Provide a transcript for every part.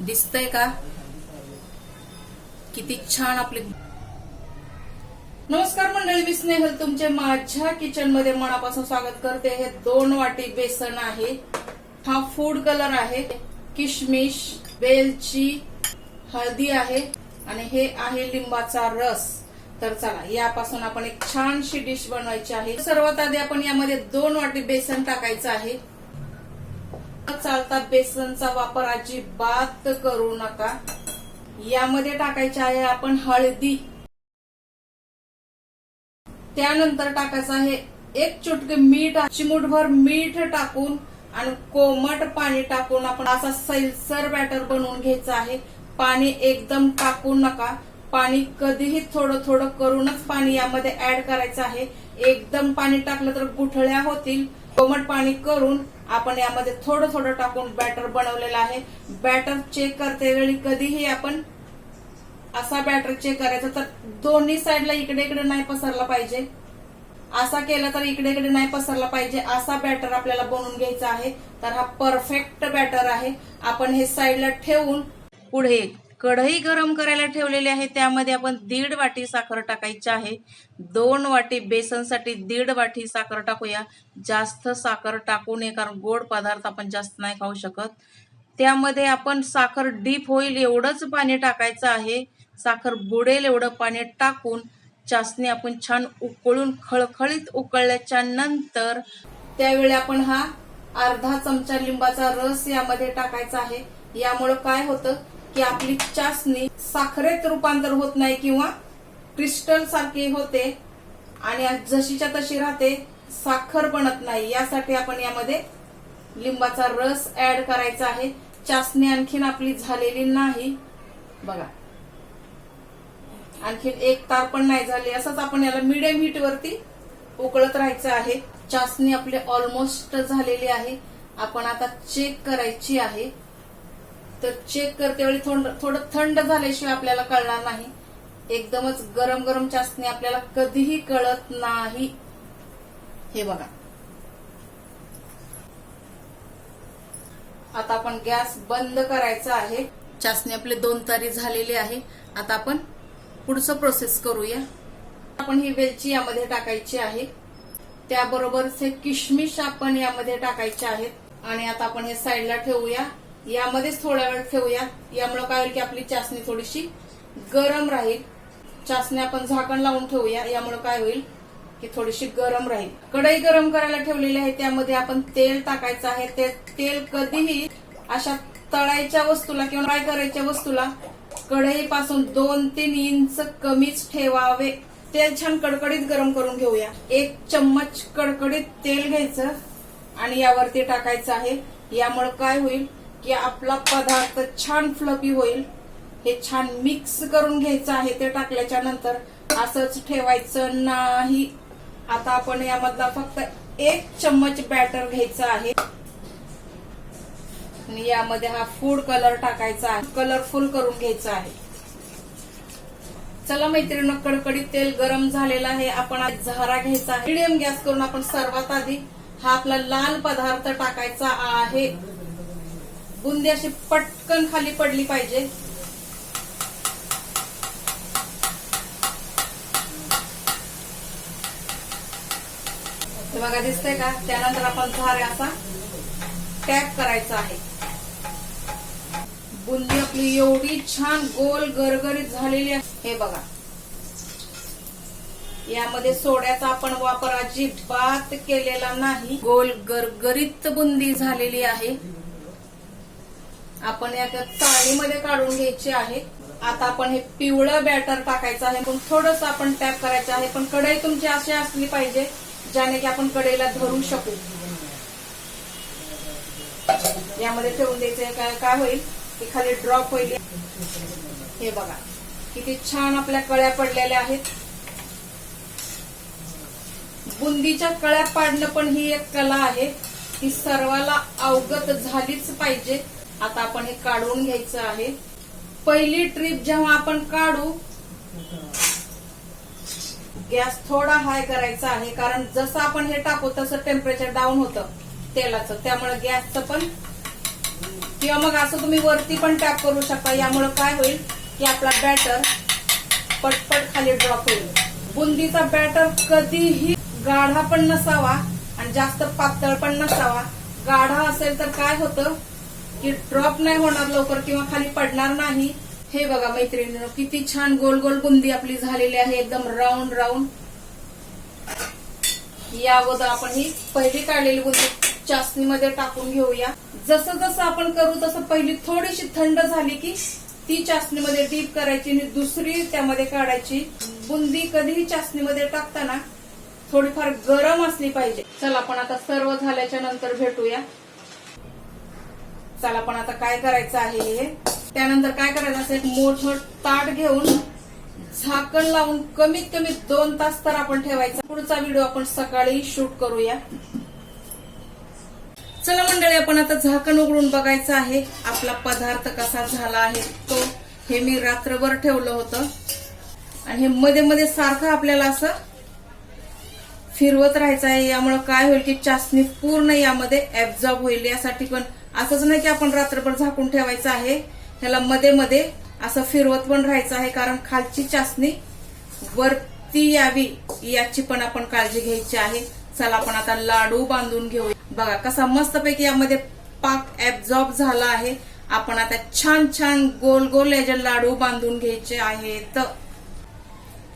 दिसतंय का? किती छान आपले नमस्कार मंडळी मी स्नेहल. तुमचे माझ्या किचनमध्ये मनापासून स्वागत करते. हे दोन वाटी बेसन आहे. हा फूड कलर आहे. किशमिश वेलची हळदी आहे. आणि हे आहे लिंबाचा रस. तर चला यापासून आपण एक छानशी डिश बनवायची आहे. सर्वात आधी आपण यामध्ये दोन वाटी बेसन टाकायचं आहे. चालता बेसनचा वापर अजिबात करू नका. यामध्ये टाकायचे आहे आपण हळदी. त्यानंतर टाकायचं आहे एक चुटके मीठ चिमूटभर मीठ टाकून आणि कोमट पाणी टाकून आपण असा सैलसर बॅटर बनवून घ्यायचं आहे. पाणी एकदम टाकू नका. पाणी कधीही थोडं थोडं करूनच पाणी यामध्ये ऍड करायचं आहे. एकदम पाणी टाकलं तर गुठळ्या होतील. कोमट पाणी करून आपण यामध्ये थोडं थोडं टाकून बॅटर बनवलेलं आहे. बॅटर चेक करते वेळी कधीही आपण असा बॅटर चेक करायचा तर दोन्ही साईडला इकडे इकडे नाही पसरला पाहिजे. असा केला तर इकडे इकडे नाही पसरला पाहिजे. असा बॅटर आपल्याला बनवून घ्यायचा आहे. तर हा परफेक्ट बॅटर आहे. आपण हे साईडला ठेवून पुढे कढई गरम करायला ठेवलेली आहे. त्यामध्ये आपण दीड वाटी साखर टाकायची आहे. दोन वाटी बेसनसाठी दीड वाटी साखर टाकूया. जास्त साखर टाकू नये कारण गोड पदार्थ आपण जास्त नाही खाऊ शकत. त्यामध्ये आपण साखर डीप होईल एवढंच पाणी टाकायचं आहे. साखर बुडेल एवढं पाणी टाकून चासणी आपण छान उकळून खळखळीत उकळल्याच्या नंतर त्यावेळी आपण हा अर्धा चमचा लिंबाचा रस यामध्ये टाकायचा आहे. यामुळं काय होतं? की आपली चासणी साखरेत रूपांतर होत नाही किंवा क्रिस्टल सारखी होते आणि जशीच्या तशी राहते साखर बनत नाही. यासाठी आपण यामध्ये लिंबाचा रस ऍड करायचा आहे. चासणी आणखीन आपली झालेली नाही. बघा. आणखीन एक तार पण नाही झाली. असंच आपण याला मिडियम हीट वरती उकळत राहायचं आहे. चासणी आपली ऑलमोस्ट झालेली आहे. आपण आता चेक करायची आहे. तर चेक करते वेळी थोडं थोडं थंड झाल्याशिवाय आपल्याला कळणार नाही. एकदमच गरम गरम चाचणी आपल्याला कधीही कळत नाही. हे बघा. आता आपण गॅस बंद करायचा आहे. चाचणी आपले दोन तारी झालेली आहे. आता आपण पुढचं प्रोसेस करूया. आपण ही वेलची यामध्ये टाकायची आहे. त्याबरोबरच हे किशमिश आपण यामध्ये टाकायचे आहेत. आणि आता आपण हे साईडला ठेवूया. यामध्येच थोडा वेळ ठेवूया. यामुळे काय होईल की आपली चासणी थोडीशी गरम राहील. चासणी आपण झाकण लावून ठेवूया. यामुळे काय होईल की थोडीशी गरम राहील. कढई गरम करायला ठेवलेली आहे. त्यामध्ये आपण तेल टाकायचं आहे. ते तेल कधीही अशा तळायच्या वस्तूला किंवा फ्राय करायच्या वस्तूला कढईपासून दोन तीन इंच कमीच ठेवावे. तेल छान कडकडीत गरम करून घेऊया. एक चम्मच कडकडीत तेल घ्यायचं आणि यावरती टाकायचं आहे. यामुळे काय होईल की आपला पदार्थ छान फ्लपी होईल हे छान मिक्स करून घ्यायचं आहे ते टाकल्याच्या नंतर असंच ठेवायचं नाही. आता आपण यामधला फक्त एक चम्मच बॅटर घ्यायचा आहे. आणि यामध्ये हा फूड कलर टाकायचा आहे. कलरफुल करून घ्यायचा आहे. चला मैत्रिणी कडकडीत तेल गरम झालेलं आहे. आपण आज झारा घ्यायचा आहे. मिडियम गॅस करून आपण सर्वात आधी हा आपला लाल पदार्थ टाकायचा आहे. बुंदी अशी पटकन खाली पडली पाहिजे. बघा दिसतंय का? त्यानंतर आपण झारे असा टॅप करायचा आहे. बुंदी आपली एवढी छान गोल गरगरीत झालेली आहे. हे बघा. यामध्ये सोड्याचा आपण वापर अजिबात केलेला नाही. गोल गरगरीत बुंदी झालेली आहे. आपण या चाळणीमध्ये काढून घ्यायची आहे. आता आपण हे पिवळं बॅटर टाकायचं आहे. पण थोडस आपण टॅप करायचं आहे. पण कढई तुमची अशी असली पाहिजे ज्याने की आपण कढईला धरू शकू. यामध्ये ठेवून द्यायचं काय काय होईल? की खाली ड्रॉप होईल. हे बघा. किती छान आपल्या कळ्या पडलेल्या आहेत. बुंदीच्या कळ्या पाडणं पण ही एक कला आहे. ती सर्वाला अवगत झालीच पाहिजे. आता आपण हे काढून घ्यायचं आहे. पहिली ट्रीप जेव्हा आपण काढू गॅस थोडा हाय करायचा आहे कारण जसं आपण हे टाकू तसं टेम्परेचर डाऊन होतं तेलाचं. त्यामुळे गॅसचं पण किंवा मग असं तुम्ही वरती पण टॅप करू शकता. यामुळे काय होईल की आपला बॅटर पटपट खाली ड्रॉप होईल. बुंदीचा बॅटर कधीही गाढा पण नसावा आणि जास्त पातळ पण नसावा. गाढा असेल तर काय होतं? की ड्रॉप नाही होणार लवकर किंवा खाली पडणार नाही. हे बघा मैत्रिणीनं किती छान गोल गोल बुंदी आपली झालेली आहे एकदम राऊंड राऊंड या अगोदर आपण ही पहिली काढलेली बुंदी चासणीमध्ये टाकून घेऊया. जसं जसं आपण करू तसं पहिली थोडीशी थंड झाली की ती चाचणीमध्ये डीप करायची आणि दुसरी त्यामध्ये काढायची. बुंदी कधीही चाचणीमध्ये टाकताना थोडीफार गरम असली पाहिजे. चला आपण आता सर्व झाल्याच्यानंतर भेटूया. चला पण आता काय करायचं आहे? हे त्यानंतर काय करायचं असेल? मोठ मोठं ताट घेऊन झाकण लावून कमीत कमी दोन तास तर आपण ठेवायचा. पुढचा व्हिडिओ आपण सकाळी शूट करूया. चला मंडळी आपण आता झाकण उघडून बघायचं आहे. आपला पदार्थ कसा झाला आहे तो हे मी रात्रभर ठेवलं होतं. आणि हे मध्ये मध्ये सारखं आपल्याला असं फिरवत राहायचं आहे. यामुळे काय होईल की चाचणी पूर्ण यामध्ये ऍब्झॉर्ब होईल. यासाठी पण असंच नाही की आपण रात्रभर झाकून ठेवायचं आहे ह्याला मध्ये मध्ये असं फिरवत पण राहायचं आहे कारण खालची चाचणी वरती यावी याची पण आपण काळजी घ्यायची आहे. चला आपण आता लाडू बांधून घेऊ बघा कसा मस्तपैकी यामध्ये पाक ऍब्झॉर्ब झाला आहे. आपण आता छान छान गोल गोल याचे लाडू बांधून घ्यायचे आहेत.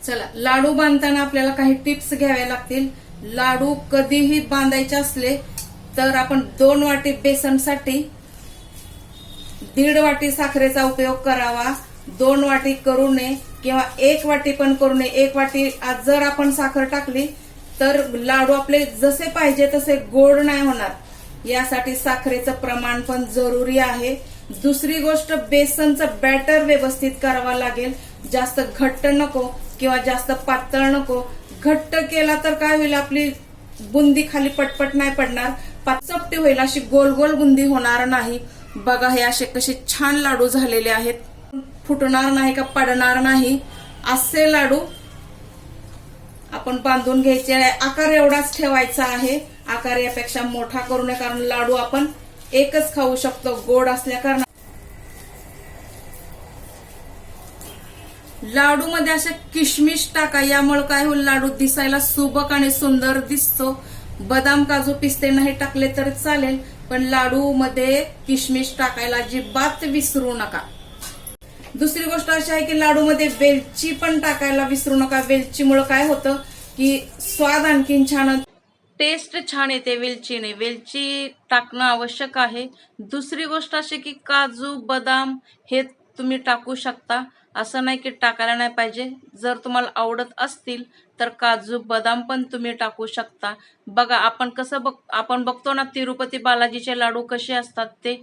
चला लाडू बांधताना आपल्याला काही टिप्स घ्याव्या लागतील. लाडू कधीही बांधायचे असले तर आपण दोन वाटी बेसनसाठी दीड वाटी साखरेचा उपयोग करावा. दोन वाटी करू नये किंवा एक वाटी पण करू नये. एक वाटी आज जर आपण साखर टाकली तर लाडू आपले जसे पाहिजे तसे गोड नाही होणार. यासाठी साखरेचं प्रमाण पण जरुरी आहे. दुसरी गोष्ट बेसनचं बॅटर व्यवस्थित करावा लागेल. जास्त घट्ट नको किंवा जास्त पातळ नको. घट्ट केला तर काय होईल? आपली बुंदी खाली पटपट नाही पडणार. पाचपटी होईल अशी गोल गोल बुंदी होणार नाही. बघा हे असे कसे छान लाडू झालेले आहेत. फुटणार नाही का पडणार नाही? असे लाडू आपण बांधून घ्यायचे आकार एवढाच ठेवायचा आहे. आकार यापेक्षा मोठा करू नये कारण लाडू आपण एकच खाऊ शकतो गोड असल्या कारण लाडू मध्ये अशा किशमिश टाका यामुळे काय होईल? लाडू दिसायला सुबक आणि सुंदर दिसतो. बदाम काजू पिस्ते नाही टाकले तर चालेल पण लाडू मध्ये किशमिश टाकायला अजिबात विसरू नका. दुसरी गोष्ट अशी आहे की लाडू मध्ये वेलची पण टाकायला विसरू नका. वेलचीमुळे काय होतं की स्वाद आणखीन छान टेस्ट छान येते वेलचीने. वेलची टाकणं आवश्यक आहे. दुसरी गोष्ट अशी की काजू बदाम हे तुम्ही टाकू शकता. असं नाही की टाकायला नाही पाहिजे. जर तुम्हाला आवडत असतील तर काजू बदाम पण तुम्ही टाकू शकता. बघा आपण कसं बघ आपण बघतो ना तिरुपती बालाजीचे लाडू कसे असतात ते.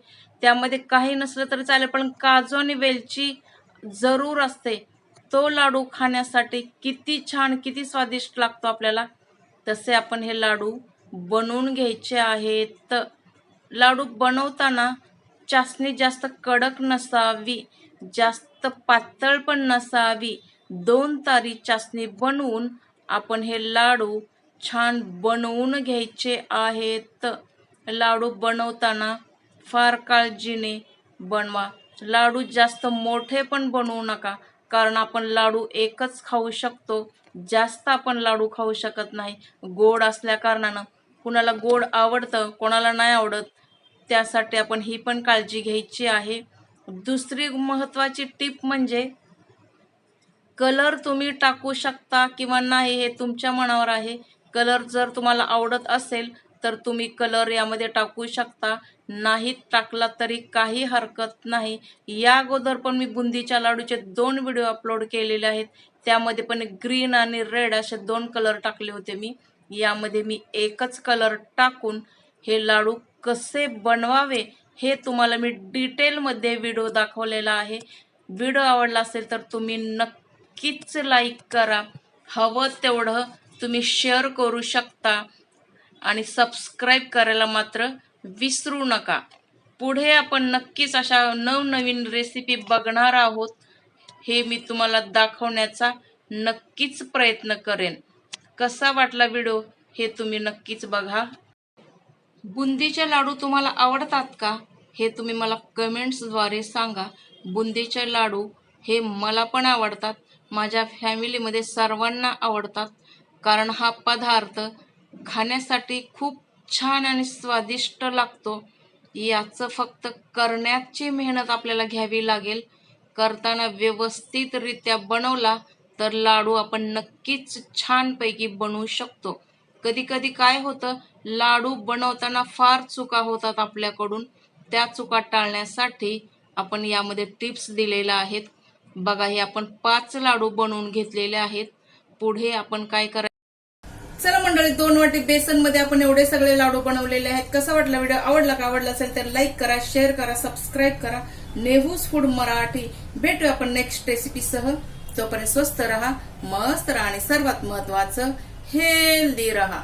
त्यामध्ये काही नसलं तरी चालेल पण काजू आणि वेलची जरूर असते. तो लाडू खाण्यासाठी किती छान किती स्वादिष्ट लागतो आपल्याला. तसे आपण हे लाडू बनवून घ्यायचे आहेत. लाडू बनवताना चासणी जास्त कडक नसावी जास्त पातळ पण नसावी. दोन तारी चासणी बनवून आपण हे लाडू छान बनवून घ्यायचे आहेत. लाडू बनवताना फार काळजीने बनवा. लाडू जास्त मोठे पण बनवू नका कारण आपण लाडू एकच खाऊ शकतो. जास्त आपण लाडू खाऊ शकत नाही. गोड असल्या कारणानं कुणाला गोड आवडतं कोणाला नाही आवडत त्यासाठी आपण ही पण काळजी घ्यायची आहे. दुसरी महत्त्वाची टीप म्हणजे कलर तुम्ही टाकू शकता किंवा नाही हे तुमच्या मनावर आहे. कलर जर तुम्हाला आवडत असेल तर तुम्ही कलर यामध्ये टाकू शकता. नाही टाकला तरी काही हरकत नाही. या अगोदर पण मी बुंदीच्या लाडूचे दोन व्हिडिओ अपलोड केलेले आहेत. त्यामध्ये पण ग्रीन आणि रेड असे दोन कलर टाकले होते मी. यामध्ये मी एकच कलर टाकून हे लाडू कसे बनवावे हे तुम्हाला मी डिटेलमध्ये व्हिडिओ दाखवलेला आहे. व्हिडिओ आवडला असेल तर तुम्ही नक्कीच लाईक करा. हवं तेवढं तुम्ही शेअर करू शकता आणि सबस्क्राईब करायला मात्र विसरू नका. पुढे आपण नक्कीच अशा नवनवीन रेसिपी बघणार आहोत. हे मी तुम्हाला दाखवण्याचा नक्कीच प्रयत्न करेन. कसा वाटला व्हिडिओ हे तुम्ही नक्कीच बघा. बुंदीचे लाडू तुम्हाला आवडतात का? हे तुम्ही मला कमेंट्सद्वारे सांगा. बुंदीचे लाडू हे मला पण आवडतात. माझ्या फॅमिलीमध्ये सर्वांना आवडतात. कारण हा पदार्थ खाण्यासाठी खूप छान आणि स्वादिष्ट लागतो. याचं फक्त करण्याची मेहनत आपल्याला घ्यावी लागेल. करताना व्यवस्थितरित्या बनवला तर लाडू आपण नक्कीच छानपैकी बनवू शकतो. कधी कधी काय होतं? लाडू बनवताना फार चुका होतात आपल्याकडून. त्या चुका टाळण्यासाठी आपण यामध्ये टिप्स दिलेल्या आहेत. बघा हे आपण पाच लाडू बनवून घेतलेले आहेत. पुढे आपण काय करायचं चला मंडळी दोन वाटी बेसनमध्ये आपण एवढे सगळे लाडू बनवलेले आहेत. कसा वाटला व्हिडिओ? आवडला का? आवडला असेल तर लाईक करा शेअर करा सबस्क्राईब करा. नेहूज फूड मराठी. भेटूया आपण नेक्स्ट रेसिपी सह तोपर्यंत स्वस्त राहा मस्त राहा आणि सर्वात महत्वाचं हेल्दी राहा